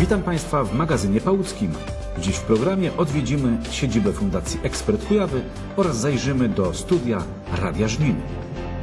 Witam Państwa w magazynie Pałuckim. Dziś w programie odwiedzimy siedzibę Fundacji Ekspert Kujawy oraz zajrzymy do studia Radia Żnin.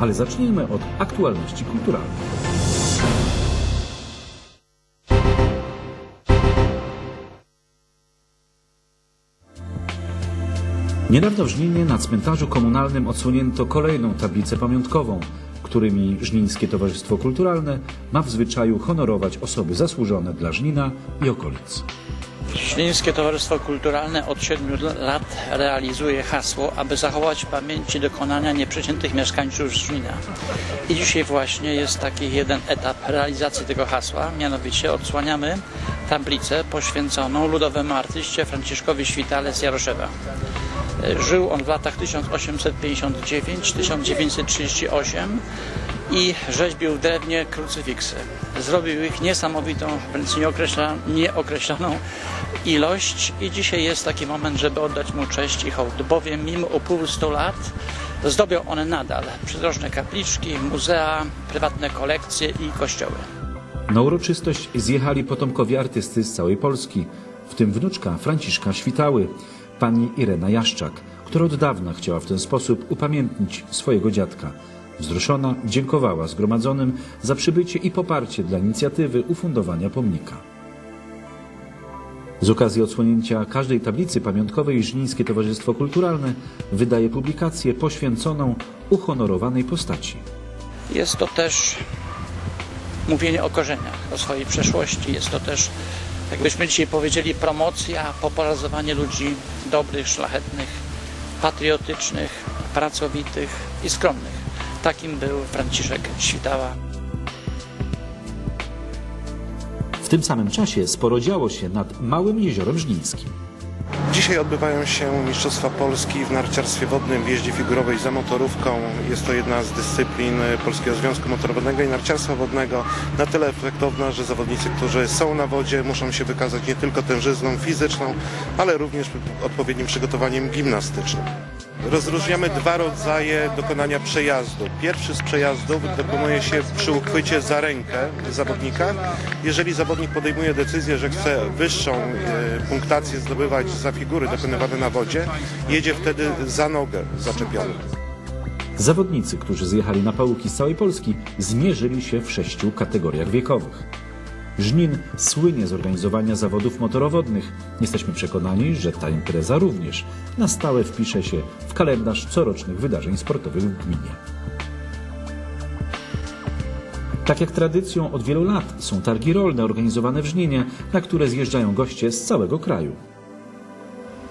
Ale zacznijmy od aktualności kulturalnych. Niedawno w Żninie na cmentarzu komunalnym odsłonięto kolejną tablicę pamiątkową, którymi Żnińskie Towarzystwo Kulturalne ma w zwyczaju honorować osoby zasłużone dla Żnina i okolic. Śląskie Towarzystwo Kulturalne od 7 lat realizuje hasło, aby zachować w pamięci dokonania nieprzeciętych mieszkańców Żnina. I dzisiaj właśnie jest taki jeden etap realizacji tego hasła, mianowicie odsłaniamy tablicę poświęconą ludowemu artyście Franciszkowi Świtale z Jaroszewa. Żył on w latach 1859-1938 i rzeźbił drewnie krucyfiksy. Zrobił ich niesamowitą, wręcz nieokreśla, nieokreśloną ilość i dzisiaj jest taki moment, żeby oddać mu cześć i hołd, bowiem mimo upływu 100 lat zdobią one nadal przydrożne kapliczki, muzea, prywatne kolekcje i kościoły. Na uroczystość zjechali potomkowie artysty z całej Polski, w tym wnuczka Franciszka Świtały, pani Irena Jaszczak, która od dawna chciała w ten sposób upamiętnić swojego dziadka. Wzruszona dziękowała zgromadzonym za przybycie i poparcie dla inicjatywy ufundowania pomnika. Z okazji odsłonięcia każdej tablicy pamiątkowej Żnińskie Towarzystwo Kulturalne wydaje publikację poświęconą uhonorowanej postaci. Jest to też mówienie o korzeniach, o swojej przeszłości. Jest to też, jakbyśmy dzisiaj powiedzieli, promocja, popularyzowanie ludzi dobrych, szlachetnych, patriotycznych, pracowitych i skromnych. Takim był Franciszek Świtała. W tym samym czasie sporo działo się nad Małym Jeziorem Żnińskim. Dzisiaj odbywają się Mistrzostwa Polski w narciarstwie wodnym w jeździe figurowej za motorówką. Jest to jedna z dyscyplin Polskiego Związku Motorowodnego i Narciarstwa Wodnego. Na tyle efektowna, że zawodnicy, którzy są na wodzie muszą się wykazać nie tylko tężyzną fizyczną, ale również odpowiednim przygotowaniem gimnastycznym. Rozróżniamy dwa rodzaje dokonania przejazdu. Pierwszy z przejazdów dokonuje się przy uchwycie za rękę zawodnika. Jeżeli zawodnik podejmuje decyzję, że chce wyższą e, punktację zdobywać za figury dokonywane na wodzie, jedzie wtedy za nogę zaczepiony. Zawodnicy, którzy zjechali na pałuki z całej Polski, zmierzyli się w sześciu kategoriach wiekowych. Żnin słynie z organizowania zawodów motorowodnych. Jesteśmy przekonani, że ta impreza również na stałe wpisze się w kalendarz corocznych wydarzeń sportowych w gminie. Tak jak tradycją od wielu lat są targi rolne organizowane w Żninie, na które zjeżdżają goście z całego kraju.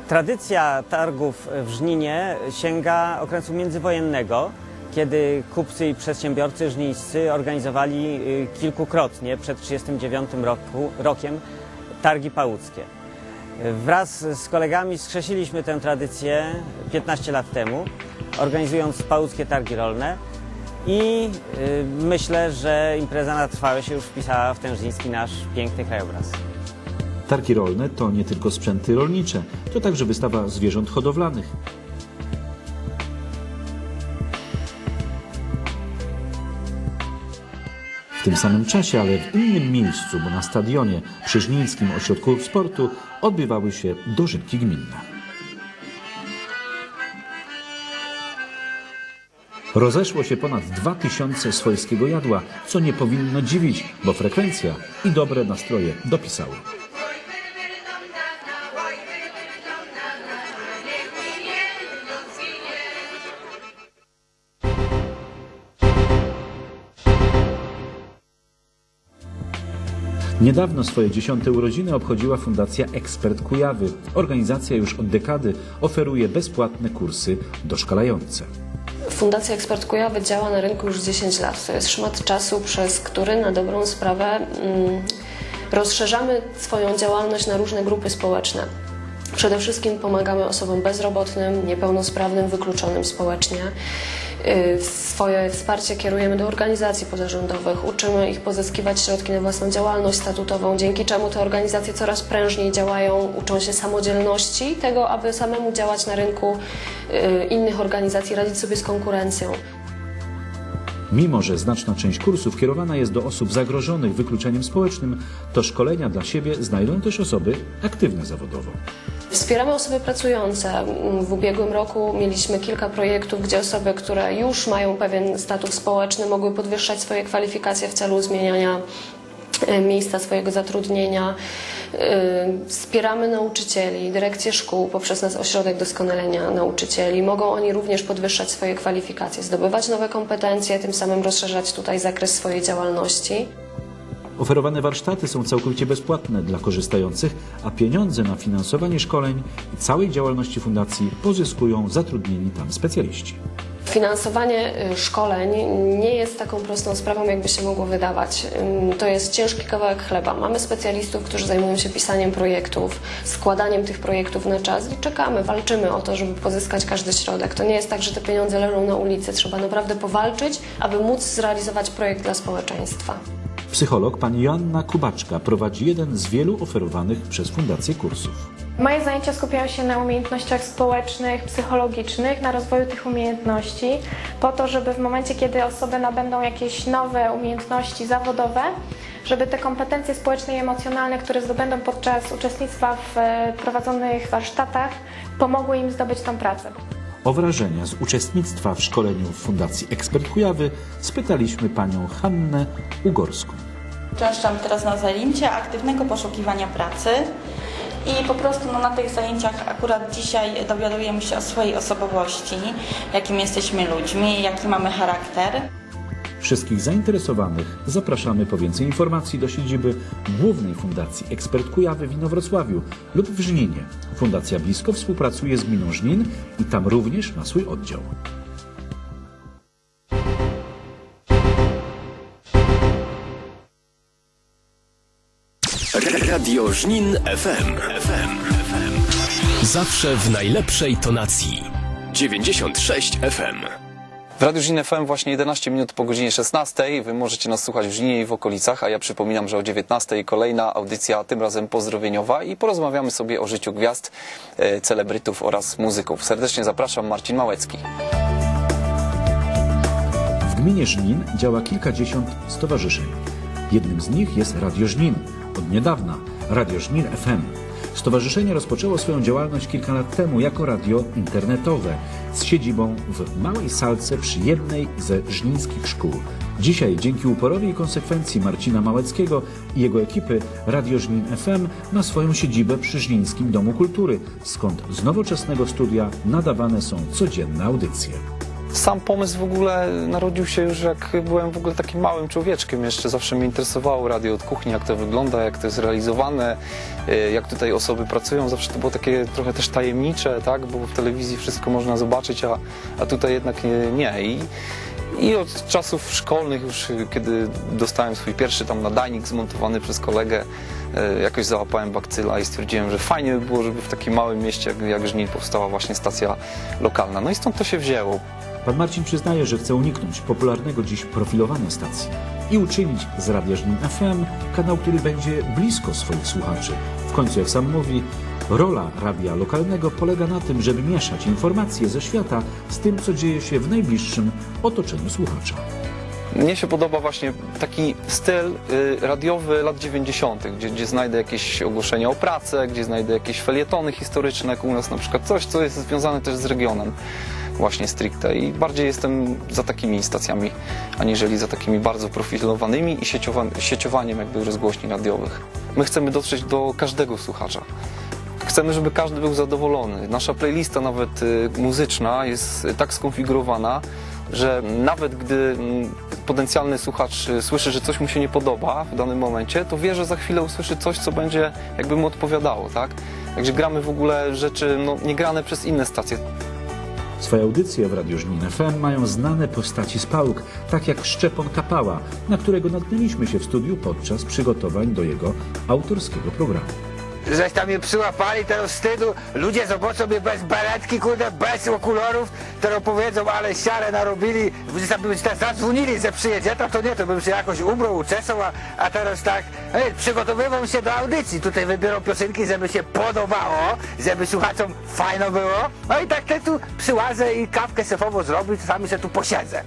Tradycja targów w Żninie sięga okresu międzywojennego, kiedy kupcy i przedsiębiorcy żnińscy organizowali y, kilkukrotnie przed 1939 roku, rokiem targi pałuckie. Wraz z kolegami skrzesiliśmy tę tradycję 15 lat temu, organizując pałuckie targi rolne i y, myślę, że impreza na trwałe się już wpisała w ten żniński nasz piękny krajobraz. Targi rolne to nie tylko sprzęty rolnicze, to także wystawa zwierząt hodowlanych. W tym samym czasie, ale w innym miejscu, bo na stadionie przy Żnińskim Ośrodku Sportu odbywały się dożynki gminne. Rozeszło się ponad 2000 swojskiego jadła, co nie powinno dziwić, bo frekwencja i dobre nastroje dopisały. Niedawno swoje dziesiąte urodziny obchodziła Fundacja Ekspert Kujawy. Organizacja już od dekady oferuje bezpłatne kursy doszkalające. Fundacja Ekspert Kujawy działa na rynku już 10 lat. To jest szmat czasu, przez który na dobrą sprawę mm, rozszerzamy swoją działalność na różne grupy społeczne. Przede wszystkim pomagamy osobom bezrobotnym, niepełnosprawnym, wykluczonym społecznie. Y, Swoje wsparcie kierujemy do organizacji pozarządowych, uczymy ich pozyskiwać środki na własną działalność statutową, dzięki czemu te organizacje coraz prężniej działają, uczą się samodzielności tego, aby samemu działać na rynku y, innych organizacji, radzić sobie z konkurencją. Mimo, że znaczna część kursów kierowana jest do osób zagrożonych wykluczeniem społecznym, to szkolenia dla siebie znajdą też osoby aktywne zawodowo. Wspieramy osoby pracujące. W ubiegłym roku mieliśmy kilka projektów, gdzie osoby, które już mają pewien status społeczny, mogły podwyższać swoje kwalifikacje w celu zmieniania e, miejsca swojego zatrudnienia. E, Wspieramy nauczycieli, dyrekcje szkół poprzez nasz ośrodek doskonalenia nauczycieli. Mogą oni również podwyższać swoje kwalifikacje, zdobywać nowe kompetencje, tym samym rozszerzać tutaj zakres swojej działalności. Oferowane warsztaty są całkowicie bezpłatne dla korzystających, a pieniądze na finansowanie szkoleń i całej działalności fundacji pozyskują zatrudnieni tam specjaliści. Finansowanie y, szkoleń nie jest taką prostą sprawą, jakby się mogło wydawać. To jest ciężki kawałek chleba. Mamy specjalistów, którzy zajmują się pisaniem projektów, składaniem tych projektów na czas i czekamy, walczymy o to, żeby pozyskać każdy środek. To nie jest tak, że te pieniądze leżą na ulicy. Trzeba naprawdę powalczyć, aby móc zrealizować projekt dla społeczeństwa. Psycholog pani Joanna Kubaczka prowadzi jeden z wielu oferowanych przez fundację kursów. Moje zajęcia skupiają się na umiejętnościach społecznych, psychologicznych, na rozwoju tych umiejętności, po to, żeby w momencie, kiedy osoby nabędą jakieś nowe umiejętności zawodowe, żeby te kompetencje społeczne i emocjonalne, które zdobędą podczas uczestnictwa w e, prowadzonych warsztatach, pomogły im zdobyć tą pracę. O wrażenia z uczestnictwa w szkoleniu w Fundacji Ekspert Kujawy spytaliśmy panią Hannę Ugorską. Uczęszczam teraz na zajęcia aktywnego poszukiwania pracy i po prostu no, na tych zajęciach akurat dzisiaj dowiadujemy się o swojej osobowości, jakim jesteśmy ludźmi, jaki mamy charakter. Wszystkich zainteresowanych zapraszamy po więcej informacji do siedziby Głównej Fundacji Ekspert Kujawy w Inowrocławiu lub w Żninie. Fundacja blisko współpracuje z gminą Żnin i tam również ma swój oddział. Radio Żnin FM. FM. Zawsze w najlepszej tonacji. 96 FM. W Radiu Żnin FM właśnie 11 minut po godzinie 16. Wy możecie nas słuchać w Żninie i w okolicach, a ja przypominam, że o 19 kolejna audycja, tym razem pozdrowieniowa i porozmawiamy sobie o życiu gwiazd, e, celebrytów oraz muzyków. Serdecznie zapraszam, Marcin Małecki. W gminie Żnin działa kilkadziesiąt stowarzyszeń. Jednym z nich jest Radio Żnin. Od niedawna Radio Żnin FM. Stowarzyszenie rozpoczęło swoją działalność kilka lat temu jako radio internetowe z siedzibą w małej salce przy jednej ze żnińskich szkół. Dzisiaj dzięki uporowi i konsekwencji Marcina Małeckiego i jego ekipy Radio Żnin FM ma swoją siedzibę przy Żnińskim Domu Kultury, skąd z nowoczesnego studia nadawane są codzienne audycje. Sam pomysł w ogóle narodził się już jak byłem w ogóle takim małym człowieczkiem. Jeszcze zawsze mnie interesowało radio od kuchni, jak to wygląda, jak to jest realizowane, e, jak tutaj osoby pracują. Zawsze to było takie trochę też tajemnicze, tak? bo w telewizji wszystko można zobaczyć, a, a tutaj jednak nie. I, I od czasów szkolnych już, kiedy dostałem swój pierwszy tam nadajnik zmontowany przez kolegę, e, jakoś załapałem bakcyla i stwierdziłem, że fajnie by było, żeby w takim małym mieście jak, jak Żnin powstała właśnie stacja lokalna. No i stąd to się wzięło. Pan Marcin przyznaje, że chce uniknąć popularnego dziś profilowania stacji i uczynić z Radia Żnin FM kanał, który będzie blisko swoich słuchaczy. W końcu, jak sam mówi, rola radia lokalnego polega na tym, żeby mieszać informacje ze świata z tym, co dzieje się w najbliższym otoczeniu słuchacza. Mnie się podoba właśnie taki styl y, radiowy lat 90., gdzie, gdzie znajdę jakieś ogłoszenia o pracę, gdzie znajdę jakieś felietony historyczne, jak u nas na przykład coś, co jest związane też z regionem właśnie stricte i bardziej jestem za takimi stacjami, aniżeli za takimi bardzo profilowanymi i sieciowa sieciowaniem jakby rozgłośni radiowych. My chcemy dotrzeć do każdego słuchacza. Chcemy, żeby każdy był zadowolony. Nasza playlista nawet y, muzyczna jest tak skonfigurowana, że nawet gdy mm, potencjalny słuchacz y, słyszy, że coś mu się nie podoba w danym momencie, to wie, że za chwilę usłyszy coś, co będzie jakby mu odpowiadało, tak? Także gramy w ogóle rzeczy no, niegrane przez inne stacje. Swoje audycje w Radiu Żnin FM mają znane postaci z pałk, tak jak Szczepon Kapała, na którego natknęliśmy się w studiu podczas przygotowań do jego autorskiego programu. Żeś tam mnie przyłapali tego wstydu, ludzie zobaczą mnie bez beretki, kurde, bez okularów, to powiedzą, ale siarę narobili, by tak zadzwonili, że przyjedzie, to, to nie, to bym się jakoś ubrał, uczesał, a, a teraz tak, hej, przygotowywam się do audycji, tutaj wybierą piosenki, żeby się podobało, żeby słuchaczom fajno było, no i tak te tu przyłazę i kawkę sefową zrobić, czasami się tu posiedzę.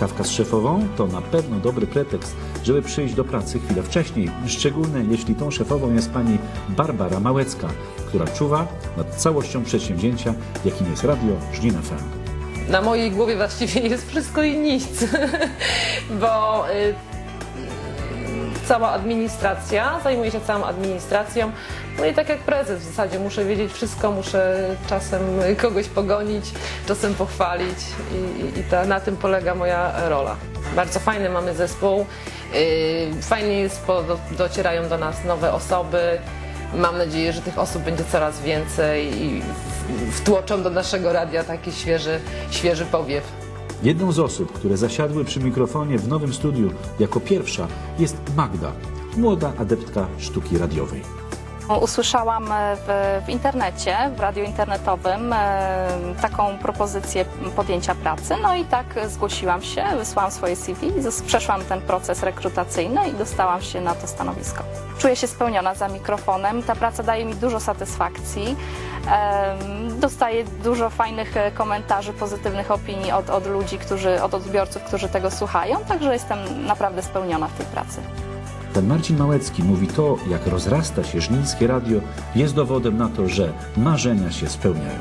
Kawka z szefową to na pewno dobry pretekst, żeby przyjść do pracy chwilę wcześniej, szczególnie jeśli tą szefową jest pani Barbara Małecka, która czuwa nad całością przedsięwzięcia, jakim jest Radio Żnin FM. Na mojej głowie właściwie jest wszystko i nic, bo y, cała administracja, zajmuję się całą administracją, no i tak jak prezes w zasadzie muszę wiedzieć wszystko, muszę czasem kogoś pogonić, czasem pochwalić i, i, ta, na tym polega moja rola. Bardzo fajny mamy zespół, y, fajnie jest, bo do, docierają do nas nowe osoby, mam nadzieję, że tych osób będzie coraz więcej i wtłoczą do naszego radia taki świeży, świeży powiew. Jedną z osób, które zasiadły przy mikrofonie w nowym studiu jako pierwsza jest Magda, młoda adeptka sztuki radiowej. Usłyszałam e, w, w internecie, w radiu internetowym e, taką propozycję podjęcia pracy, no i tak zgłosiłam się, wysłałam swoje CV, przeszłam ten proces rekrutacyjny i dostałam się na to stanowisko. Czuję się spełniona za mikrofonem, ta praca daje mi dużo satysfakcji, dostaję dużo fajnych e, komentarzy, pozytywnych opinii od, od ludzi, którzy, od odbiorców, którzy tego słuchają, także jestem naprawdę spełniona w tej pracy. Ten Marcin Małecki mówi to, jak rozrasta się żnińskie radio, jest dowodem na to, że marzenia się spełniają.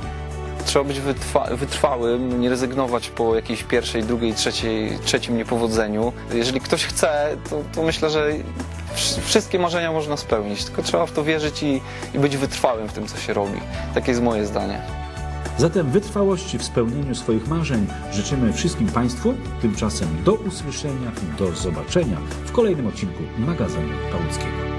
Trzeba być wytrwa wytrwałym, nie rezygnować po jakiejś pierwszej, drugiej, trzeciej, trzecim niepowodzeniu. Jeżeli ktoś chce, to, to myślę, że wsz- wszystkie marzenia można spełnić, tylko trzeba w to wierzyć i, i być wytrwałym w tym, co się robi. Takie jest moje zdanie. Zatem wytrwałości w spełnieniu swoich marzeń życzymy wszystkim Państwu. Tymczasem do usłyszenia do zobaczenia w kolejnym odcinku magazynu Pałuckiego.